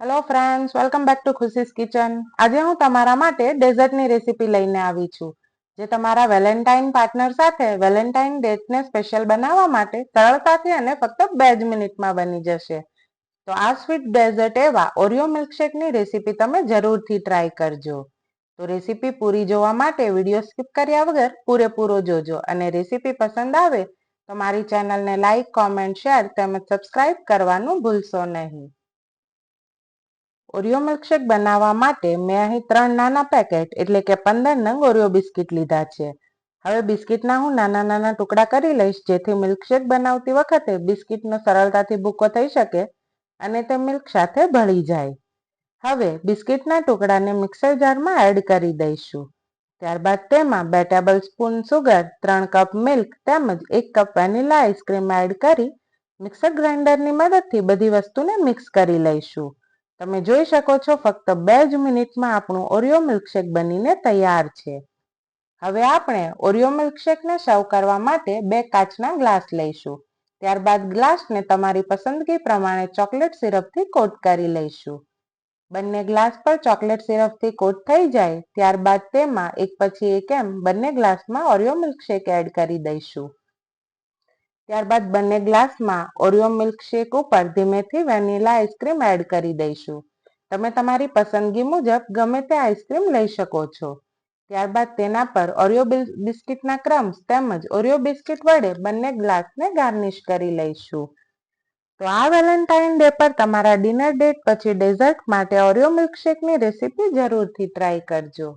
Hello friends welcome back to Khushi's kitchen આજે હું તમારા માટે ડેઝર્ટની રેસીપી લઈને આવી છું. જે તમારા વેલેન્ટાઇન પાર્ટનર સાથે વેલેન્ટાઇન ડેટને સ્પેશિયલ બનાવવા માટે સરળતાથી અને ફક્ત બે જ મિનિટમાં બની જશે. તો આ સ્વીટ ડેઝર્ટ એવા ઓરિયો મિલ્કશેકની રેસીપી તમે જરૂરથી ટ્રાય કરજો. તો રેસીપી પૂરી જોવા માટે વીડિયો સ્કીપ કર્યા વગર પૂરેપૂરો જોજો અને રેસીપી પસંદ આવે તો મારી ચેનલને લાઇક કોમેન્ટ શેર તેમજ સબસ્ક્રાઇબ કરવાનું ભૂલશો નહીં. ઓરિયો મિલ્કશેક બનાવવા માટે મેં અહીં ત્રણ નાના પેકેટ એટલે કે પંદર નંગ ઓરિયો બિસ્કિટ લીધા છે. હવે બિસ્કિટના હું નાના નાના ટુકડા કરી લઈશ, જેથી મિલ્કશેક બનાવતી વખતે બિસ્કિટનો સરળતાથી ભૂકો થઈ શકે અને તે મિલ્ક સાથે ભળી જાય. હવે બિસ્કિટના ટુકડાને મિક્સર જારમાં એડ કરી દઈશું. ત્યારબાદ તેમાં બે ટેબલ સ્પૂન સુગર, ત્રણ કપ મિલ્ક તેમજ એક cup vanilla ice cream add કરી મિક્સર ગ્રાઇન્ડરની મદદથી બધી વસ્તુને મિક્સ કરી લઈશું. તમે જોઈ શકો છો, ફક્ત બે જ મિનિટમાં આપણું ઓરિયો મિલ્કશેક બનીને તૈયાર છે. હવે આપણે ઓરિયો મિલ્કશેકને સર્વ કરવા માટે બે કાચના ગ્લાસ લઈશું. ત્યારબાદ ગ્લાસને તમારી પસંદગી પ્રમાણે ચોકલેટ સિરપથી કોટ કરી લઈશું. બંને ગ્લાસ પર ચોકલેટ સિરપથી કોટ થઈ જાય, ત્યારબાદ તેમાં એક પછી એક એમ બંને ગ્લાસમાં ઓરિયો મિલ્કશેક એડ કરી દઈશું. ત્યારબાદ બંને ગ્લાસમાં ઓરિયો મિલ્કશેક ઉપર ધીમેથી વેનીલા આઈસ્ક્રીમ એડ કરી દઈશું. તમે તમારી પસંદગી મુજબ ગમે તે આઈસ્ક્રીમ લઈ શકો છો. ત્યારબાદ તેના પર ઓરિયો બિસ્કિટના ક્રમ્સ તેમજ ઓરિયો બિસ્કિટ વડે બંને ગ્લાસને ગાર્નિશ કરી લઈશું. તો આ વેલેન્ટાઇન ડે પર તમારા ડિનર ડેટ પછી ડેઝર્ટ માટે ઓરિયો મિલ્કશેકની રેસીપી જરૂરથી ટ્રાય કરજો.